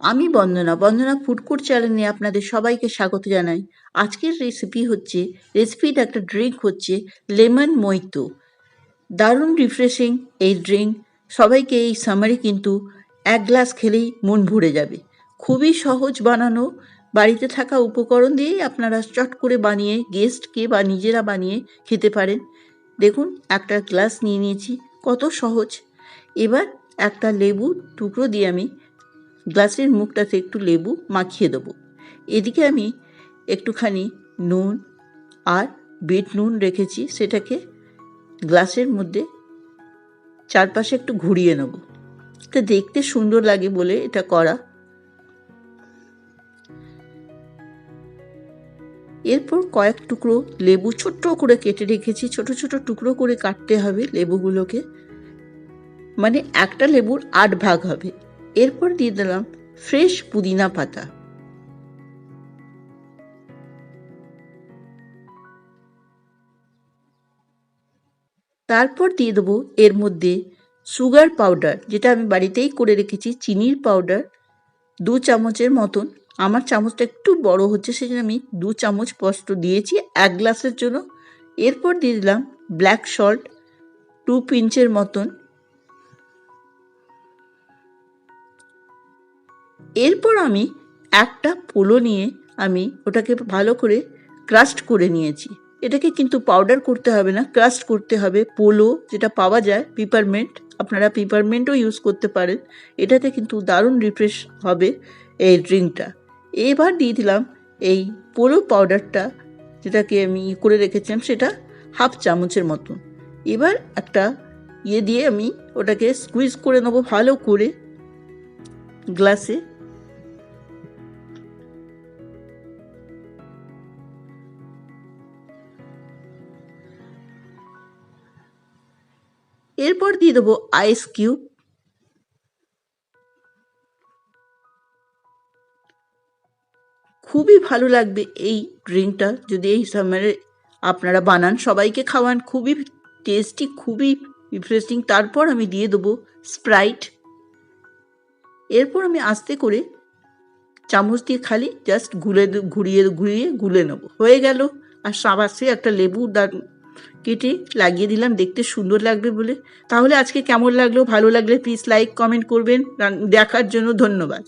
আমি বন্দনা বন্দনা food court চ্যানেলে আপনাদের সবাইকে স্বাগত জানাই। আজকের রেসিপি হচ্ছে রেসিপির একটা ড্রিঙ্ক হচ্ছে, লেমন মৈতো দারুণ রিফ্রেশিং এই ড্রিঙ্ক সবাইকে এই সামারে কিন্তু এক গ্লাস খেলেই মন ভরে যাবে। খুবই সহজ বানানো, বাড়িতে থাকা উপকরণ দিয়েই আপনারা চট করে বানিয়ে গেস্টকে বা নিজেরা বানিয়ে খেতে পারেন। দেখুন, একটা গ্লাস নিয়ে নিয়েছি, কত সহজ। এবার একটা লেবু টুকরো দিয়ে আমি গ্লাসের মুখটাতে একটু লেবু মাখিয়ে দেবো। এদিকে আমি একটুখানি নুন আর বিট নুন রেখেছি, সেটাকে গ্লাসের মধ্যে চারপাশে একটু ঘুরিয়ে নেব। এটা দেখতে সুন্দর লাগে বলে এটা করা। এরপর কয়েক টুকরো লেবু ছোট্ট করে কেটে রেখেছি, ছোট ছোট টুকরো করে কাটতে হবে লেবুগুলোকে। মানে একটা লেবুর আট ভাগ হবে। এরপর দিয়ে দিলাম ফ্রেশ পুদিনা পাতা। তারপর দিয়ে দেবো এর মধ্যে সুগার পাউডার যেটা আমি বাড়িতেই করে রেখেছি, চিনির পাউডার দু চামচের মতন। আমার চামচটা একটু বড় হচ্ছে, সেজন্য আমি দু চামচ স্পষ্ট দিয়েছি এক গ্লাসের জন্য। এরপর দিয়ে দিলাম ব্ল্যাক সল্ট টু পিঞ্চের মতন। এরপর আমি একটা পোলো নিয়ে আমি ওটাকে ভালো করে ক্রাস্ট করে নিয়েছি। এটাকে কিন্তু পাউডার করতে হবে না ক্রাস্ট করতে হবে। পোলো যেটা পাওয়া যায় পিপারমেন্ট আপনারা পিপারমেন্টও ইউজ করতে পারেন। এটাতে কিন্তু দারুণ রিফ্রেশ হবে এই ড্রিঙ্কটা এবার দিয়ে দিলাম এই পোলো পাউডারটা যেটাকে আমি করে রেখেছিলাম সেটা হাফ চামচের মতন এবার একটা ইয়ে দিয়ে আমি ওটাকে স্কুইজ করে নেব ভালো করে। গ্লাসে এরপর দিয়ে দেবো আইস কিউব খুবই ভালো লাগবে এই ড্রিঙ্কটা, যদি এই সামারে আপনারা বানান, সবাইকে খাওয়ান, খুবই টেস্টি খুবই রিফ্রেশিং তারপর আমি দিয়ে দেবো স্প্রাইট এরপর আমি আস্তে করে চামচ দিয়ে খালি জাস্ট গুলে ঘুরিয়ে ঘুরিয়ে গুলে নেব। হয়ে গেল। আর সাবাসে একটা লেবু কেটে লাগিয়ে দিলাম, দেখতে সুন্দর লাগবে বলে। তাহলে আজকে কেমন লাগল? ভালো লাগলে প্লিজ লাইক কমেন্ট করবেন। দেখার জন্য ধন্যবাদ।